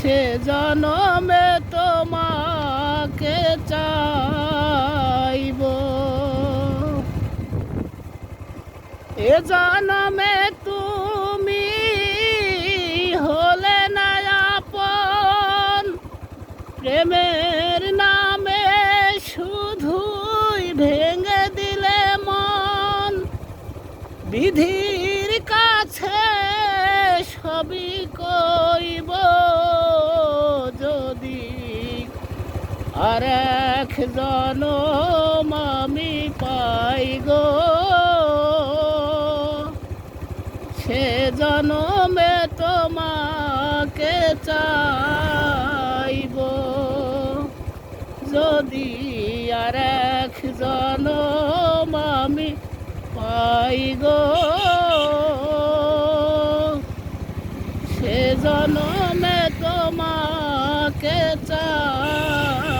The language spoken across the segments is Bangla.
সে জনমে তোমাকে চাইব। এ জনমে তুমি হলে না আপন, প্রেমের নামে শুধুই ভেঙে দিলে মন। বিধির কাছে সবই কইব। আর এক জনম আমি পাই গো। সে জনমে তোমাকে চাইব। যদি আর এক জনম আমি পাই গো। সে জনমে তোমাকে চাইব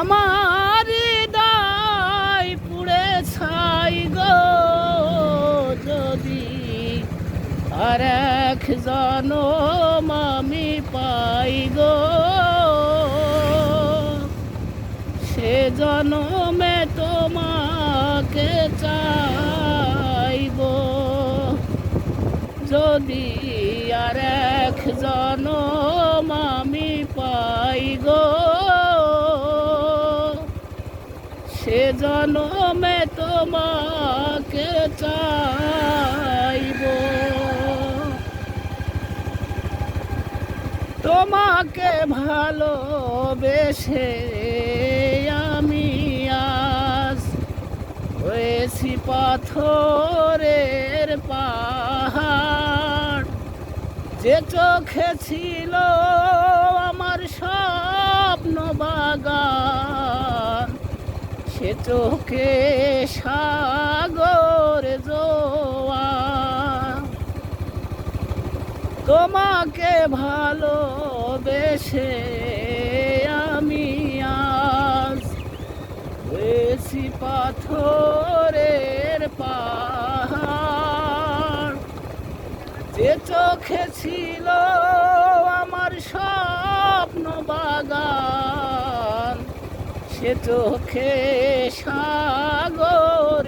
আমার হৃদয় পুড়ে ছাই গো, যদি আর এক জনম আমি পাই গো। সে জনমে তোমাকে চাইব যদি আর এক জনম আমি পাই গো সে জনমে তোমাকে চাইব। তোমাকে ভালোবেসে আমি আজ হয়েছি পাথরের পাহাড়। যে চোখে ছিল আমার স্বপ্ন বাগান সে চোখে সাগর জোয়া। তোমাকে ভালোবেসে আমি আজ হয়েছি পাথরের পাহাড়। যে চোখে ছিল আমার স্বপ্ন সে চোখে সাগর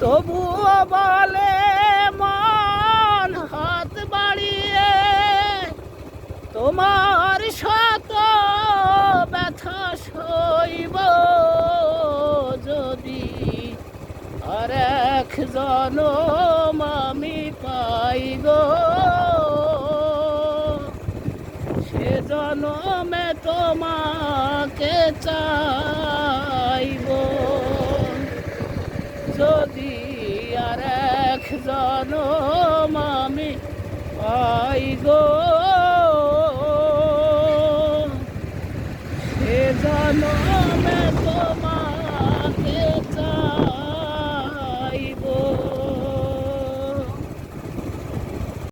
তবুও বলে, মন হাত বাড়িয়ে, তোমার শত ব্যথা সইব যদি। আর এক জনম আমি পাই গো। এ জনমে তোমাকে চাইব। যদি আর এক জনম আমি পাই গো এ জনমে তোমাকে